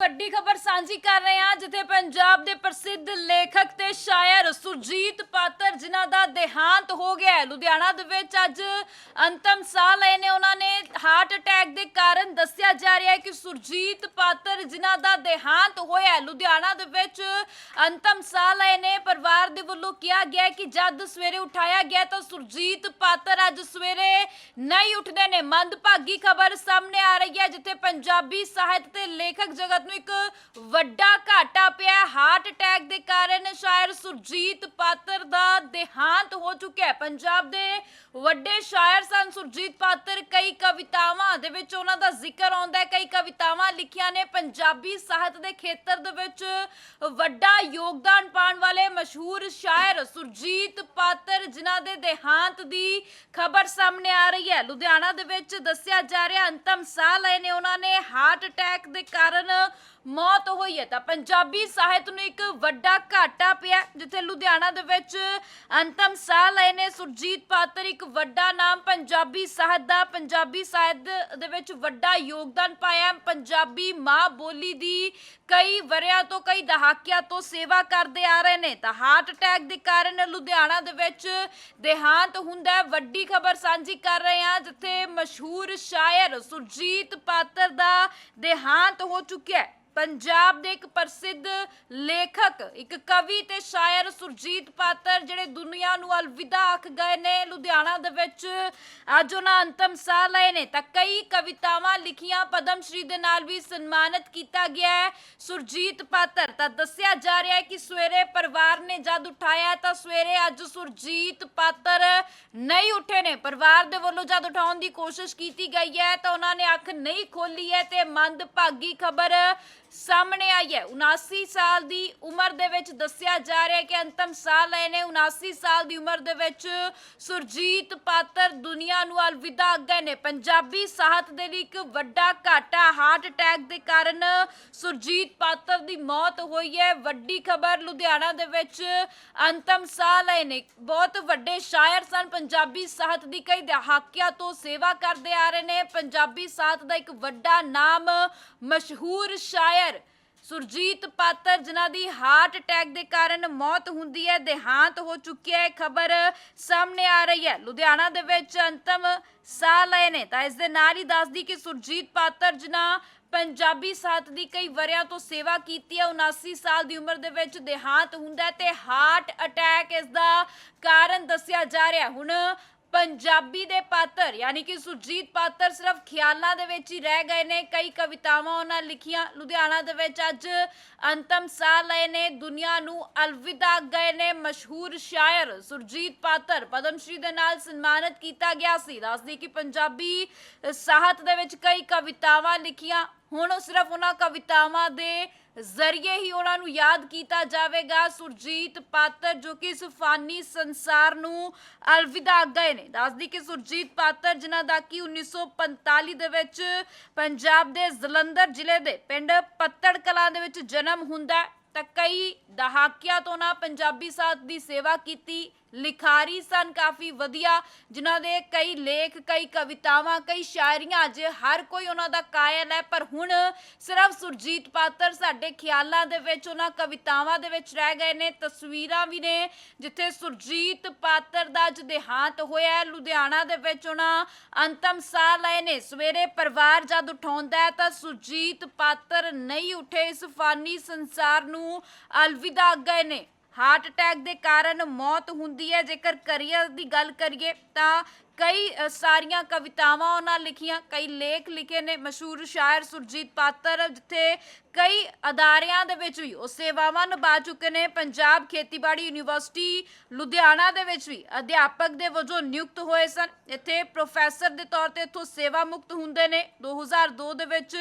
ਵੱਡੀ ਖਬਰ ਸਾਂਝੀ ਕਰ ਰਹੇ ਹਾਂ, ਜਿੱਥੇ ਪੰਜਾਬ ਦੇ ਪ੍ਰਸਿੱਧ ਲੇਖਕ ਤੇ ਸ਼ਾਇਰ ਸੁਰਜੀਤ ਪਾਤਰ, ਜਿਨ੍ਹਾਂ ਦਾ ਦੇਹਾਂਤ ਹੋ ਗਿਆ ਹੈ। ਲੁਧਿਆਣਾ ਦੇ ਵਿੱਚ ਅੱਜ ਅੰਤਮ ਸਾਹ ਲਏ ਨੇ ਉਹਨਾਂ ਨੇ। ਹਾਰਟ ਅਟੈਕ ਦੇ ਕਾਰਨ ਦੱਸਿਆ ਜਾ ਰਿਹਾ ਹੈ ਕਿ ਸੁਰਜੀਤ ਪਾਤਰ, ਜਿਨ੍ਹਾਂ ਦਾ ਦੇਹਾਂਤ ਹੋਇਆ ਹੈ, ਲੁਧਿਆਣਾ ਦੇ ਵਿੱਚ ਅੰਤਮ ਸਾਹ ਲਏ ਨੇ। ਪਰਿਵਾਰ ਦੇ ਵੱਲੋਂ ਕਿਹਾ ਗਿਆ ਕਿ ਜਦ ਸਵੇਰੇ ਉਠਾਇਆ ਗਿਆ ਤਾਂ ਸੁਰਜੀਤ ਪਾਤਰ ਅੱਜ ਸਵੇਰੇ ਨਹੀਂ ਉੱਠਦੇ ਨੇ। ਮੰਦਭਾਗੀ ਖਬਰ ਸਾਹਮਣੇ ਆ ਰਹੀ ਹੈ, ਜਿੱਥੇ ਪੰਜਾਬੀ ਸਾਹਿਤ ਤੇ ਲੇਖਕ ਜਗਤ ਨੂੰ ਇੱਕ ਵੱਡਾ ਘਾਟਾ ਪਿਆ ਹਾਰਟ ਅਟੈਕ ਦੇ ਕਾਰਨ ਸ਼ਾਇਰ ਸੁਰਜੀਤ ਪਾਤਰ ਦਾ ਦੇਹਾਂਤ ਹੋ ਚੁੱਕਿਆ ਹੈ। ਪੰਜਾਬ ਦੇ ਵੱਡੇ ਸ਼ਾਇਰ ਸਨ ਸੁਰਜੀਤ ਪਾਤਰ। ਕਈ ਕਵਿਤਾਵਾਂ ਦੇ ਵਿੱਚ ਉਹਨਾਂ ਦਾ ਜ਼ਿਕਰ ਆਉਂਦਾ ਹੈ। ਕਈ ਕਵਿਤਾਵਾਂ ਲਿਖੀਆਂ ਨੇ। ਪੰਜਾਬੀ ਸਾਹਿਤ ਦੇ ਖੇਤਰ ਦੇ ਵਿੱਚ ਵੱਡਾ ਯੋਗਦਾਨ ਪਾਉਣ ਵਾਲੇ ਮਸ਼ਹੂਰ ਸ਼ਾਇਰ ਸੁਰਜੀਤ ਪਾਤਰ, ਜਿਨ੍ਹਾਂ ਦੇ ਦੇਹਾਂਤ ਦੀ ਖਬਰ ਸਾਹਮਣੇ ਆ ਰਹੀ ਹੈ। ਲੁਧਿਆਣਾ ਦੇ ਵਿੱਚ ਦੱਸਿਆ ਜਾ ਰਿਹਾ ਅੰਤਮ ਸਾਹ ਲਏ ਨੇ ਉਹਨਾਂ ਨੇ। ਹਾਰਟ ਅਟੈਕ ਦੇ ਕਾਰਨ ਮੌਤ ਹੋਈ ਹੈ ਤਾਂ ਪੰਜਾਬੀ ਸਾਹਿਤ ਨੂੰ ਇੱਕ ਵੱਡਾ ਘਾਟਾ ਪਿਆ ਜਿੱਥੇ ਲੁਧਿਆਣਾ ਦੇ ਵਿੱਚ ਅੰਤਮ ਸਾਹ ਲਏ ਨੇ ਸੁਰਜੀਤ ਪਾਤਰ, ਇੱਕ ਵੱਡਾ ਨਾਮ ਪੰਜਾਬੀ ਸਾਹਿਤ ਦਾ, ਪੰਜਾਬੀ ਸਾਹਿਤ ਦੇ ਵਿੱਚ ਵੱਡਾ ਯੋਗਦਾਨ ਪਾਇਆ ਪੰਜਾਬੀ ਮਾਂ ਬੋਲੀ ਦੀ ਕਈ ਵਰਿਆਂ ਤੋਂ, ਕਈ ਦਹਾਕਿਆਂ ਤੋਂ ਸੇਵਾ ਕਰਦੇ ਆ ਰਹੇ ਨੇ। ਤਾਂ ਹਾਰਟ ਅਟੈਕ ਦੇ ਕਾਰਨ ਲੁਧਿਆਣਾ ਦੇ ਵਿੱਚ ਦੇਹਾਂਤ ਹੁੰਦਾ ਹੈ। ਵੱਡੀ ਖਬਰ ਸਾਂਝੀ ਕਰ ਰਹੇ ਹਾਂ, ਜਿੱਥੇ ਮਸ਼ਹੂਰ ਸ਼ਾਇਰ ਸੁਰਜੀਤ ਪਾਤਰ ਦਾ ਦੇਹਾਂਤ ਹੋ ਚੁੱਕਿਆ ਹੈ। ਪੰਜਾਬ ਦੇ ਇੱਕ ਪ੍ਰਸਿੱਧ ਲੇਖਕ, ਇੱਕ ਕਵੀ ਤੇ ਸ਼ਾਇਰ ਸੁਰਜੀਤ ਪਾਤਰ ਜਿਹੜੇ ਦੁਨੀਆ ਨੂੰ ਅਲਵਿਦਾ ਆਖ ਗਏ ਨੇ। ਲੁਧਿਆਣਾ ਦੇ ਵਿੱਚ ਅੱਜ ਉਹਨਾਂ ਅੰਤਮ ਸਾਹ ਲਏ ਨੇ। ਤਾਂ ਕਈ ਕਵਿਤਾਵਾਂ, ਲਿਖੀਆਂ ਪਦਮ ਸ਼੍ਰੀ ਦੇ ਨਾਲ ਵੀ ਸਨਮਾਨਿਤ ਕੀਤਾ ਗਿਆ ਹੈ ਸੁਰਜੀਤ ਪਾਤਰ। ਤਾਂ ਦੱਸਿਆ ਜਾ ਰਿਹਾ ਹੈ ਕਿ ਸਵੇਰੇ ਪਰਿਵਾਰ ਨੇ ਜਦ ਉਠਾਇਆ ਤਾਂ ਸਵੇਰੇ ਅੱਜ ਸੁਰਜੀਤ ਪਾਤਰ ਨਹੀਂ ਉੱਠੇ ਨੇ। ਪਰਿਵਾਰ ਦੇ ਵੱਲੋਂ ਜਦ ਉਠਾਉਣ ਦੀ ਕੋਸ਼ਿਸ਼ ਕੀਤੀ ਗਈ ਹੈ ਤਾਂ ਉਹਨਾਂ ਨੇ ਅੱਖ ਨਹੀਂ ਖੋਲੀ ਹੈ ਤੇ ਮੰਦਭਾਗੀ ਖਬਰ ਸਾਹਮਣੇ ਆਈ ਹੈ। 79 ਸਾਲ ਦੀ ਉਮਰ ਦੇ ਵਿੱਚ ਦੱਸਿਆ ਜਾ ਰਿਹਾ ਹੈ ਕਿ ਅੰਤਮ ਸਾਹ ਲਏ ਨੇ। 79 ਸਾਲ ਦੀ ਉਮਰ ਦੇ ਵਿੱਚ ਸੁਰਜੀਤ ਪਾਤਰ ਦੁਨੀਆ ਨੂੰ ਅਲਵਿਦਾ ਗਏ ਨੇ। ਪੰਜਾਬੀ ਸਾਹਿਤ ਦੇ ਲਈ ਇੱਕ ਵੱਡਾ ਘਾਟਾ ਹਾਰਟ ਅਟੈਕ ਦੇ ਕਾਰਨ ਸੁਰਜੀਤ ਪਾਤਰ ਦੀ ਮੌਤ ਹੋਈ ਹੈ। ਵੱਡੀ ਖਬਰ ਲੁਧਿਆਣਾ ਦੇ ਵਿੱਚ ਅੰਤਮ ਸਾਹ ਲਏ ਨੇ। ਬਹੁਤ ਵੱਡੇ ਸ਼ਾਇਰ ਸਨ। ਪੰਜਾਬੀ ਸਾਹਿਤ ਦੀ ਕਈ ਦਹਾਕਿਆਂ ਤੋਂ ਸੇਵਾ ਕਰਦੇ ਆ ਰਹੇ ਨੇ। ਪੰਜਾਬੀ ਸਾਹਿਤ ਦਾ ਇੱਕ ਵੱਡਾ ਨਾਮ ਮਸ਼ਹੂਰ ਸ਼ਾਇਰ ਸੁਰਜੀਤ ਪਾਤਰ, ਜਿਨ੍ਹਾਂ ਦੀ ਹਾਰਟ ਅਟੈਕ ਦੇ ਕਾਰਨ ਮੌਤ ਹੁੰਦੀ ਹੈ, ਦੇਹਾਂਤ ਹੋ ਚੁੱਕਿਆ ਹੈ ਖਬਰ ਸਾਹਮਣੇ ਆ ਰਹੀ ਹੈ। ਲੁਧਿਆਣਾ ਦੇ ਵਿੱਚ ਅੰਤਮ ਸਾਹ ਲਏ ਨੇ, ਤਾਂ ਇਸ ਦੇ ਨਾਲ ਹੀ ਦੱਸਦੀ ਕਿ ਸੁਰਜੀਤ ਪਾਤਰ, ਜਿਨ੍ਹਾਂ ਪੰਜਾਬੀ ਸਾਥ ਦੀ ਕਈ ਵਰਿਆਂ ਤੋਂ ਸੇਵਾ ਕੀਤੀ ਹੈ 79 ਸਾਲ ਦੀ ਉਮਰ ਦੇ ਵਿੱਚ ਦੇਹਾਂਤ ਹੁੰਦਾ ਹੈ ਤੇ ਹਾਰਟ ਅਟੈਕ ਇਸ ਦਾ ਕਾਰਨ ਦੱਸਿਆ ਜਾ ਰਿਹਾ ਹੁਣ ਪੰਜਾਬੀ ਦੇ ਪਾਤਰ, ਯਾਨੀ ਕਿ ਸੁਰਜੀਤ ਪਾਤਰ ਸਿਰਫ ਖਿਆਲਾਂ ਦੇ ਵਿੱਚ ਹੀ ਰਹਿ ਗਏ ਨੇ, ਕਈ ਕਵਿਤਾਵਾਂ ਉਹਨਾਂ ਲਿਖੀਆਂ। ਲੁਧਿਆਣਾ ਦੇ ਵਿੱਚ ਅੱਜ ਅੰਤਮ ਸਾਹ ਲਏ ਨੇ, ਦੁਨੀਆ ਨੂੰ ਅਲਵਿਦਾ ਗਏ ਨੇ ਮਸ਼ਹੂਰ ਸ਼ਾਇਰ ਸੁਰਜੀਤ ਪਾਤਰ। ਪਦਮ ਸ਼੍ਰੀ ਦੇ ਨਾਲ ਸਨਮਾਨਿਤ ਕੀਤਾ ਗਿਆ ਸੀ। ਦੱਸਦੀ ਕਿ ਪੰਜਾਬੀ ਸਾਹਿਤ ਦੇ ਵਿੱਚ ਕਈ ਕਵਿਤਾਵਾਂ ਲਿਖੀਆਂ ਹੁਣ ਉਹ ਸਿਰਫ ਉਹਨਾਂ ਕਵਿਤਾਵਾਂ ਦੇ ਜ਼ਰੀਏ ਹੀ ਉਹਨਾਂ ਨੂੰ ਯਾਦ ਕੀਤਾ ਜਾਵੇਗਾ। ਸੁਰਜੀਤ ਪਾਤਰ ਜੋ ਕਿ ਇਸ ਫਾਨੀ ਸੰਸਾਰ ਨੂੰ ਅਲਵਿਦਾ ਗਏ ਨੇ। ਦੱਸਦੀ ਕਿ ਸੁਰਜੀਤ ਪਾਤਰ, ਜਿਨ੍ਹਾਂ ਦਾ ਕਿ 1945 ਦੇ ਵਿੱਚ ਪੰਜਾਬ ਦੇ ਜਲੰਧਰ ਜ਼ਿਲ੍ਹੇ ਦੇ ਪਿੰਡ ਪੱਤੜ ਕਲਾਂ ਦੇ ਵਿੱਚ ਜਨਮ ਹੁੰਦਾ ਤਾਂ ਕਈ ਦਹਾਕਿਆਂ ਤੋਂ ਨਾ ਪੰਜਾਬੀ ਸਾਹਿਤ ਦੀ ਸੇਵਾ ਕੀਤੀ ਲਿਖਾਰੀ ਸਨ, ਕਾਫੀ ਵਧੀਆ, ਜਿਨ੍ਹਾਂ ਦੇ ਕਈ ਲੇਖ, ਕਈ ਕਵਿਤਾਵਾਂ, ਕਈ ਸ਼ਾਇਰੀਆਂ, ਅੱਜ ਹਰ ਕੋਈ ਉਹਨਾਂ ਦਾ ਕਾਇਲ ਹੈ, ਪਰ ਹੁਣ ਸਿਰਫ ਸੁਰਜੀਤ ਪਾਤਰ ਸਾਡੇ ਖਿਆਲਾਂ ਦੇ ਵਿੱਚ, ਉਹਨਾਂ ਕਵਿਤਾਵਾਂ ਦੇ ਵਿੱਚ ਰਹਿ ਗਏ ਨੇ, ਤਸਵੀਰਾਂ ਵੀ ਨੇ, ਜਿੱਥੇ ਸੁਰਜੀਤ ਪਾਤਰ ਦਾ ਅੱਜ ਦੇਹਾਂਤ ਹੋਇਆ ਹੈ, ਲੁਧਿਆਣਾ ਦੇ ਵਿੱਚ ਉਹਨਾਂ ਅੰਤਮ ਸਾਹ ਲਏ ਨੇ, ਸਵੇਰੇ ਪਰਿਵਾਰ ਜਦ ਉਠਾਉਂਦਾ ਹੈ, ਤਾਂ ਸੁਰਜੀਤ ਪਾਤਰ ਨਹੀਂ ਉੱਠੇ, ਇਸ ਫਾਨੀ ਸੰਸਾਰ ਨੂੰ ਅਲਵਿਦਾ ਗਏ ਨੇ। ਹਾਰਟ ਅਟੈਕ ਦੇ ਕਾਰਨ ਮੌਤ ਹੁੰਦੀ ਹੈ। ਜੇਕਰ ਕਰੀਅਰ ਦੀ ਗੱਲ ਕਰੀਏ ਤਾਂ ਕਈ ਸਾਰੀਆਂ ਕਵਿਤਾਵਾਂ ਉਹਨਾਂ ਲਿਖੀਆਂ, ਕਈ ਲੇਖ ਲਿਖੇ ਨੇ। ਮਸ਼ਹੂਰ ਸ਼ਾਇਰ ਸੁਰਜੀਤ ਪਾਤਰ, ਜਿੱਥੇ ਕਈ ਅਦਾਰਿਆਂ ਦੇ ਵਿੱਚ ਵੀ ਉਹ ਸੇਵਾਵਾਂ ਨਿਭਾ ਚੁੱਕੇ ਨੇ। ਪੰਜਾਬ ਖੇਤੀਬਾੜੀ ਯੂਨੀਵਰਸਿਟੀ ਲੁਧਿਆਣਾ ਦੇ ਵਿੱਚ ਵੀ ਅਧਿਆਪਕ ਦੇ ਵਜੋਂ ਨਿਯੁਕਤ ਹੋਏ ਸਨ। ਇੱਥੇ ਪ੍ਰੋਫੈਸਰ ਦੇ ਤੌਰ ਤੇ ਇੱਥੋਂ ਸੇਵਾ ਮੁਕਤ ਹੁੰਦੇ ਨੇ। 2002 ਦੇ ਵਿੱਚ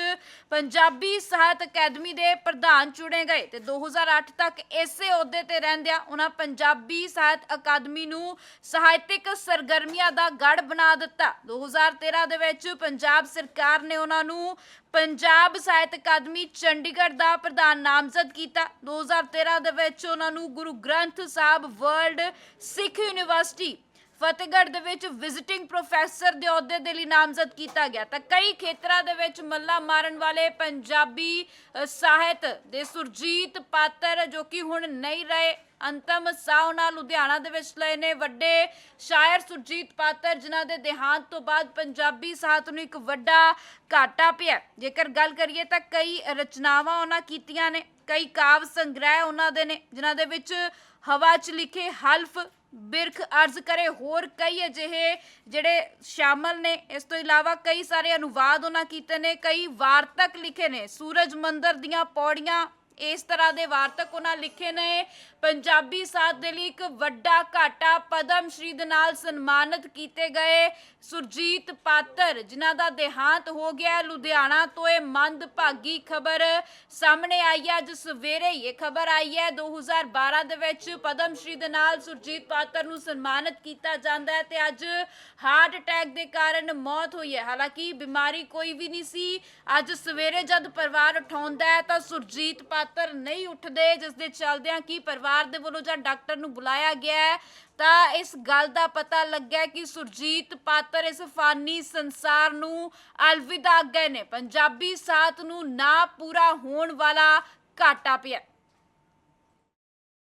ਪੰਜਾਬੀ ਸਾਹਿਤ ਅਕੈਡਮੀ ਦੇ ਪ੍ਰਧਾਨ ਚੁਣੇ ਗਏ ਤੇ 2008 ਤੱਕ ਇਸੇ ਅਹੁਦੇ ਤੇ ਰਹਿੰਦਿਆਂ ਉਹਨਾਂ ਪੰਜਾਬੀ ਸਾਹਿਤ ਅਕਾਦਮੀ ਨੂੰ ਸਾਹਿਤਿਕ ਸਰਗਰਮੀਆਂ ਦਾ ਗੜ ਬਣਾ ਦਿੱਤਾ। 2013 ਦੇ ਵਿੱਚ ਪੰਜਾਬ ਸਰਕਾਰ ਨੇ ਉਹਨਾਂ ਨੂੰ ਪੰਜਾਬ ਸਾਹਿਤ ਅਕਾਦਮੀ ਚੰਡੀਗੜ੍ਹ ਦਾ ਪ੍ਰਧਾਨ ਨਾਮਜ਼ਦ ਕੀਤਾ। 2013 ਦੇ ਵਿੱਚ ਉਹਨਾਂ ਨੂੰ ਗੁਰੂ ਗ੍ਰੰਥ ਸਾਹਿਬ ਵਰਲਡ ਸਿੱਖ ਯੂਨੀਵਰਸਿਟੀ ਫਤਿਹਗੜ੍ਹ ਦੇ ਵਿੱਚ ਵਿਜ਼ਿਟਿੰਗ ਪ੍ਰੋਫੈਸਰ ਦੇ ਅਹੁਦੇ ਦੇ ਲਈ ਨਾਮਜ਼ਦ ਕੀਤਾ ਗਿਆ। ਤਾਂ ਕਈ ਖੇਤਰਾਂ ਦੇ ਵਿੱਚ ਮੱਲਾ ਮਾਰਨ ਵਾਲੇ ਪੰਜਾਬੀ ਸਾਹਿਤ ਦੇ ਸੁਰਜੀਤ ਪਾਤਰ ਜੋ ਕਿ ਹੁਣ ਨਹੀਂ ਰਹੇ ਅੰਤਮ ਸਾਹ ਉਹਨਾਂ ਲੁਧਿਆਣਾ ਦੇ ਵਿੱਚ ਲਏ ਨੇ ਵੱਡੇ ਸ਼ਾਇਰ ਸੁਰਜੀਤ ਪਾਤਰ, ਜਿਨ੍ਹਾਂ ਦੇ ਦੇਹਾਂਤ ਤੋਂ ਬਾਅਦ ਪੰਜਾਬੀ ਸਾਹਿਤ ਨੂੰ ਇੱਕ ਵੱਡਾ ਘਾਟਾ ਪਿਆ ਜੇਕਰ ਗੱਲ ਕਰੀਏ ਤਾਂ ਕਈ ਰਚਨਾਵਾਂ ਉਹਨਾਂ ਕੀਤੀਆਂ ਨੇ, ਕਈ ਕਾਵ ਸੰਗ੍ਰਹਿ ਉਹਨਾਂ ਦੇ ਨੇ, ਜਿਨ੍ਹਾਂ ਦੇ ਵਿੱਚ ਹਵਾ 'ਚ ਲਿਖੇ ਹਲਫ, ਬਿਰਖ ਅਰਜ਼ ਕਰੇ, ਹੋਰ ਕਈ ਅਜਿਹੇ ਜਿਹੜੇ ਸ਼ਾਮਲ ਨੇ। ਇਸ ਤੋਂ ਇਲਾਵਾ ਕਈ ਸਾਰੇ ਅਨੁਵਾਦ ਉਹਨਾਂ ਕੀਤੇ ਨੇ, ਕਈ ਵਾਰਤਕ ਲਿਖੇ ਨੇ। ਸੂਰਜ ਮੰਦਰ ਦੀਆਂ ਪੌੜੀਆਂ ਇਸ ਤਰ੍ਹਾਂ ਦੇ ਵਾਰਤਕ ਉਹਨਾਂ ਲਿਖੇ ਨੇ, ਪੰਜਾਬੀ ਸਾਹਿਤ ਦੇ ਲਈ ਇੱਕ ਵੱਡਾ ਘਾਟਾ ਪਦਮ ਸ਼੍ਰੀ ਦੇ ਨਾਲ ਸਨਮਾਨਿਤ ਕੀਤੇ ਗਏ ਸੁਰਜੀਤ ਪਾਤਰ, ਜਿਨ੍ਹਾਂ ਦਾ ਦੇਹਾਂਤ ਹੋ ਗਿਆ ਲੁਧਿਆਣਾ ਤੋਂ। ਇਹ ਮੰਦਭਾਗੀ ਖਬਰ ਸਾਹਮਣੇ ਆਈ ਹੈ, ਅੱਜ ਸਵੇਰੇ ਇਹ ਖਬਰ ਆਈ ਹੈ। 2012 ਦੇ ਵਿੱਚ ਪਦਮ ਸ਼੍ਰੀ ਦੇ ਨਾਲ ਸੁਰਜੀਤ ਪਾਤਰ ਨੂੰ ਸਨਮਾਨਿਤ ਕੀਤਾ ਜਾਂਦਾ ਹੈ ਤੇ ਅੱਜ ਹਾਰਟ ਅਟੈਕ ਦੇ ਕਾਰਨ ਮੌਤ ਹੋਈ ਹੈ। ਹਾਲਾਂਕਿ ਬਿਮਾਰੀ ਕੋਈ ਵੀ ਨਹੀਂ ਸੀ। ਅੱਜ ਸਵੇਰੇ ਜਦ ਪਰਿਵਾਰ ਉਠਾਉਂਦਾ ਹੈ ਤਾਂ ਸੁਰਜੀਤ ਪਾਤਰ ਨਹੀਂ ਉੱਠਦੇ ਜਿਸ ਦੇ ਚੱਲਦਿਆਂ ਕੀ ਪਰਿਵਾਰ ਦੇ ਵੱਲੋਂ ਜਾਂ ਡਾਕਟਰ ਨੂੰ ਬੁਲਾਇਆ ਗਿਆ ਹੈ? ਤਾਂ ਇਸ ਗੱਲ ਦਾ ਪਤਾ ਲੱਗਿਆ ਕਿ ਸੁਰਜੀਤ ਪਾਤਰ ਇਸ ਫਾਨੀ ਸੰਸਾਰ ਨੂੰ ਅਲਵਿਦਾ ਗਏ ਨੇ। ਪੰਜਾਬੀ ਸਾਥ ਨੂੰ ਨਾ ਪੂਰਾ ਹੋਣ ਵਾਲਾ ਘਾਟਾ ਪਿਆ।